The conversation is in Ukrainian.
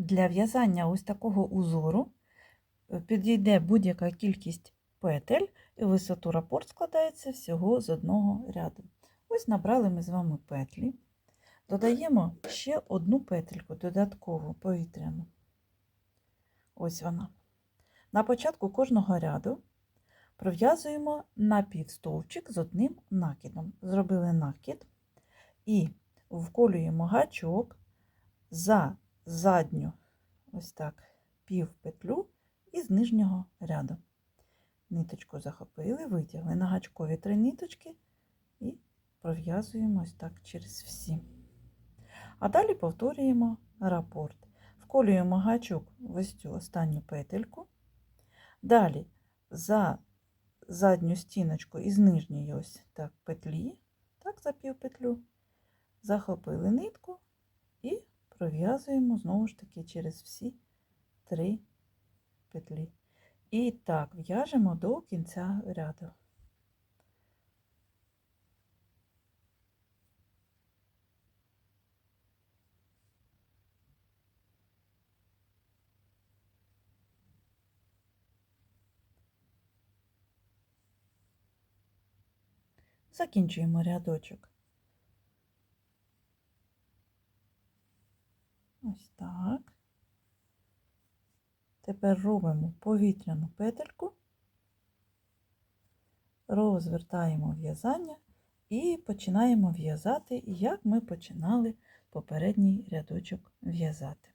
Для в'язання ось такого узору е, підійде будь-яка кількість петель, і висоту рапорт складається всього з одного ряду. Ось набрали ми з вами петлі. Додаємо ще одну петельку додаткову повітряну. Ось вона. На початку кожного ряду пров'язуємо напівстовпчик з одним накидом. Зробили накид і вколюємо гачок за задню ось так півпетлю із нижнього ряду. Ниточку захопили, витягли на гачкові три ниточки і пров'язуємо ось так через всі. А далі повторюємо рапорт. Вколюємо гачок в ось цю останню петельку. Далі за задню стіночку із нижньої ось так петлі, так за півпетлю, захопили нитку пров'язуємо знову ж таки через всі три петлі. І так в'яжемо до кінця ряду. Закінчуємо рядочок. Ось так. Тепер робимо повітряну петельку, розвертаємо в'язання і починаємо в'язати, як ми починали попередній рядочок в'язати.